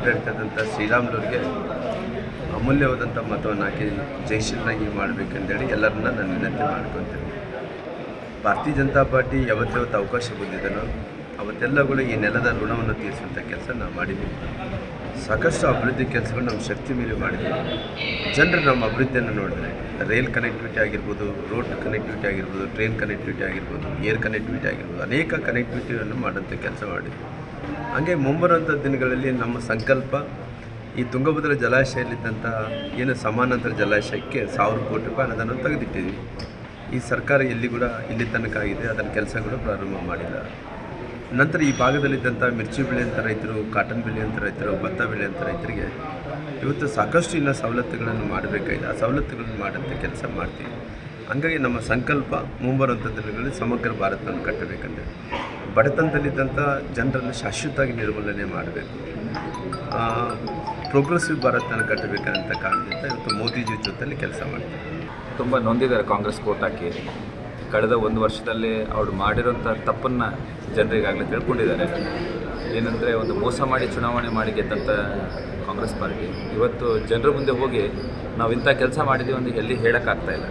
ಅಭ್ಯರ್ಥಿ ಇರ್ತಕ್ಕಂಥ ಶ್ರೀರಾಮ್ಲವ್ರಿಗೆ ಅಮೂಲ್ಯವಾದಂಥ ಮತವನ್ನು ಹಾಕಿ ಜಯಶೀಲರಾಗಿ ಮಾಡಬೇಕಂತೇಳಿ ಎಲ್ಲರನ್ನ ನಾನು ವಿನಂತಿ ಮಾಡ್ಕೊತೀನಿ ಭಾರತೀಯ ಜನತಾ ಪಾರ್ಟಿ ಯಾವತ್ತಾವತ್ತು ಅವಕಾಶ ಬಂದಿದ್ದಾನೋ ಅವತ್ತೆಲ್ಲಗಳು ಈ ನೆಲದ ಋಣವನ್ನು ತೀರಿಸುವಂಥ ಕೆಲಸ ನಾವು ಮಾಡಿದ್ದೀವಿ ಸಾಕಷ್ಟು ಅಭಿವೃದ್ಧಿ ಕೆಲಸಗಳು ನಮ್ಮ ಶಕ್ತಿ ಮೀರಿ ಮಾಡಿದ್ದೀವಿ ಜನರು ನಮ್ಮ ಅಭಿವೃದ್ಧಿಯನ್ನು ನೋಡಿದ್ರೆ ರೈಲ್ ಕನೆಕ್ಟಿವಿಟಿ ಆಗಿರ್ಬೋದು ರೋಡ್ ಕನೆಕ್ಟಿವಿಟಿ ಆಗಿರ್ಬೋದು ಟ್ರೈನ್ ಕನೆಕ್ಟಿವಿಟಿ ಆಗಿರ್ಬೋದು ಏರ್ ಕನೆಕ್ಟಿವಿಟಿ ಆಗಿರ್ಬೋದು, ಅನೇಕ ಕನೆಕ್ಟಿವಿಟಿಯನ್ನು ಮಾಡೋಂಥ ಕೆಲಸ ಮಾಡಿದ್ವಿ. ಹಾಗೆ ಮುಂಬರುವಂಥ ದಿನಗಳಲ್ಲಿ ನಮ್ಮ ಸಂಕಲ್ಪ ಈ ತುಂಗಭದ್ರಾ ಜಲಾಶಯದಲ್ಲಿದ್ದಂಥ ಏನು ಸಮಾನಾಂತರ ಜಲಾಶಯಕ್ಕೆ ಸಾವಿರ ಕೋಟಿ ರೂಪಾಯಿ ಅನುದಾನ ತೆಗೆದಿಟ್ಟಿದ್ವಿ ಈ ಸರ್ಕಾರ ಎಲ್ಲಿ ಕೂಡ ಇಲ್ಲಿ ತನಕ ಆಗಿದೆ, ಅದರ ಕೂಡ ಪ್ರಾರಂಭ ಮಾಡಿಲ್ಲ. ನಂತರ ಈ ಭಾಗದಲ್ಲಿದ್ದಂಥ ಮಿರ್ಚಿ ಅಂತ ರೈತರು, ಕಾಟನ್ ಬೆಳೆ ಅಂತ ರೈತರು, ಭತ್ತ ಅಂತ ರೈತರಿಗೆ ಇವತ್ತು ಸಾಕಷ್ಟು ಇನ್ನೂ ಸವಲತ್ತುಗಳನ್ನು ಮಾಡಬೇಕಾಗಿದೆ. ಆ ಸವಲತ್ತುಗಳನ್ನು ಮಾಡೋಂಥ ಕೆಲಸ ಮಾಡ್ತೀವಿ. ಹಂಗಾಗಿ ನಮ್ಮ ಸಂಕಲ್ಪ ಮುಂಬರುವಂಥ ದಿನಗಳಲ್ಲಿ ಸಮಗ್ರ ಭಾರತವನ್ನು ಕಟ್ಟಬೇಕಂದ್ರೆ. ಬಡತನದಲ್ಲಿದ್ದಂಥ ಜನರನ್ನು ಶಾಶ್ವತವಾಗಿ ನಿರ್ಮೂಲನೆ ಮಾಡಬೇಕು. ಪ್ರೋಗ್ರೆಸಿವ್ ಭಾರತನ ಕಟ್ಟಬೇಕಂತ ಕಾರಣದಿಂದ ಇವತ್ತು ಮೋದಿಜಿ ಜೊತೆಯಲ್ಲಿ ಕೆಲಸ ಮಾಡ್ತಾರೆ. ತುಂಬ ನೊಂದಿದ್ದಾರೆ ಕಾಂಗ್ರೆಸ್ ವೋಟ್ ಹಾಕಿ ಕಳೆದ ಒಂದು ವರ್ಷದಲ್ಲಿ ಅವರು ಮಾಡಿರೋಂಥ ತಪ್ಪನ್ನು ಜನರಿಗಾಗಲೇ ತಿಳ್ಕೊಂಡಿದ್ದಾರೆ. ಏನಂದರೆ ಒಂದು ಮೋಸ ಮಾಡಿ ಚುನಾವಣೆ ಮಾಡಿ ಗೆದ್ದಂಥ ಕಾಂಗ್ರೆಸ್ ಪಾರ್ಟಿ. ಇವತ್ತು ಜನರ ಮುಂದೆ ಹೋಗಿ ನಾವು ಇಂಥ ಕೆಲಸ ಮಾಡಿದ್ದೀವಿ ಅಂತ ಎಲ್ಲಿ ಹೇಳೋಕ್ಕಾಗ್ತಾಯಿಲ್ಲ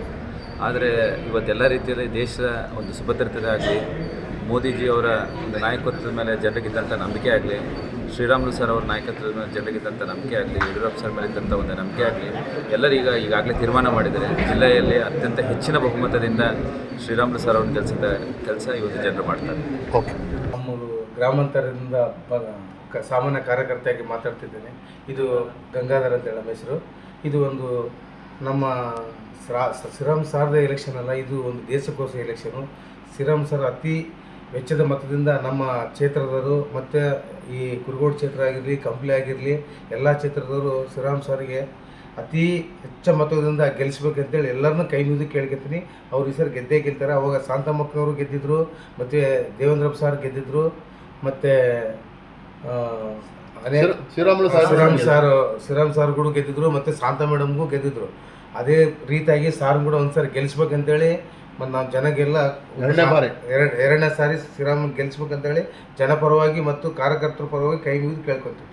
ಆದರೆ ಇವತ್ತೆಲ್ಲ ರೀತಿಯಲ್ಲಿ ದೇಶದ ಒಂದು ಸುಭದ್ರತೆ ಆಗಲಿ ಮೋದಿಜಿಯವರ ಒಂದು ನಾಯಕತ್ವದ ಮೇಲೆ ಜನರಿಗಿದ್ದಂಥ ನಂಬಿಕೆ ಆಗಲಿ ಶ್ರೀರಾಮುಲು ಸರ್ ಅವರ ನಾಯಕತ್ವದ ಮೇಲೆ ಜನರಿಗಿದ್ದಂಥ ನಂಬಿಕೆ ಆಗಲಿ ಯಡಿಯೂರಪ್ಪ ಸರ್ ಮೇಲೆ ಇದ್ದಂಥ ಒಂದು ನಂಬಿಕೆ ಆಗಲಿ ಎಲ್ಲರೀಗ ಈಗಾಗಲೇ ತೀರ್ಮಾನ ಮಾಡಿದ್ದಾರೆ. ಜಿಲ್ಲೆಯಲ್ಲಿ ಅತ್ಯಂತ ಹೆಚ್ಚಿನ ಬಹುಮತದಿಂದ ಶ್ರೀರಾಮುಲು ಸರ್ ಅವ್ರನ್ನ ಕೆಲಸದ ಕೆಲಸ ಇವತ್ತು ಜನರು ಮಾಡ್ತಾರೆ. ಓಕೆ. ನಮ್ಮದು ಗ್ರಾಮಾಂತರದಿಂದ ಬ- ಸಾಮಾನ್ಯ ಕಾರ್ಯಕರ್ತೆಯಾಗಿ ಮಾತಾಡ್ತಿದ್ದೇನೆ. ಇದು ಗಂಗಾಧರ್ ಅಂತ ಹೇಳಿ ನಮ್ಮ ಹೆಸರು. ಇದು ಒಂದು ನಮ್ಮ ಸ್ರಾ ಶ್ರೀರಾಮ್ ಸಾರ್ದ ಎಲೆಕ್ಷನ್ ಅಲ್ಲ ಇದು ಒಂದು ದೇಶಕ್ಕೋಸ್ಕರ ಎಲೆಕ್ಷನು ಶ್ರೀರಾಮ್ ಸರ್ ಅತಿ ವೆಚ್ಚದ ಮತದಿಂದ ನಮ್ಮ ಕ್ಷೇತ್ರದವರು ಮತ್ತು ಈ ಕುರುಗೋಡು ಕ್ಷೇತ್ರ ಆಗಿರಲಿ ಕಂಪ್ಲಿ ಆಗಿರಲಿ ಎಲ್ಲ ಕ್ಷೇತ್ರದವರು ಶ್ರೀರಾಮ್ ಸರ್ಗೆ ಅತಿ ಹೆಚ್ಚು ಮತದಿಂದ ಗೆಲ್ಲಿಸ್ಬೇಕಂತೇಳಿ ಎಲ್ಲರನ್ನೂ ಕೈ ಮುಗಿದು ಕೇಳ್ಕೊತೀನಿ. ಅವ್ರು ಈ ಸರ್ ಗೆದ್ದೇ ಗೆಲ್ತಾರೆ. ಅವಾಗ ಶಾಂತಮ್ಮಕ್ಕವರು ಗೆದ್ದಿದ್ರು ಮತ್ತು ದೇವೇಂದ್ರಪ್ಪ ಸರ್ ಗೆದ್ದಿದ್ರು ಮತ್ತು ಅನೇಕ ಶ್ರೀರಾಮುಲು ಶ್ರೀರಾಮ್. ಸಾರ್ ಶ್ರೀರಾಮ್ ಸಾರ್ ಕೂಡ ಗೆದ್ದಿದ್ರು ಮತ್ತು ಶಾಂತ ಮೇಡಮ್ಗೂ ಗೆದ್ದಿದ್ರು. ಅದೇ ರೀತಿಯಾಗಿ ಸಾರ್ ಕೂಡ ಒಂದು ಸಾರಿ ಗೆಲ್ಲಿಸ್ಬೇಕಂತೇಳಿ ಮತ್ತು ನಾವು ಜನಗೆಲ್ಲ ಎರಡನೇ ಬಾರಿ. ಎರಡು ಎರಡನೇ ಸಾರಿ ಶ್ರೀರಾಮ್ ಗೆಲ್ಲಿಸ್ಬೇಕಂತೇಳಿ ಜನಪರವಾಗಿ ಮತ್ತು ಕಾರ್ಯಕರ್ತರ ಪರವಾಗಿ ಕೈ ಮುಗಿದು ಕೇಳ್ಕೊತೀವಿ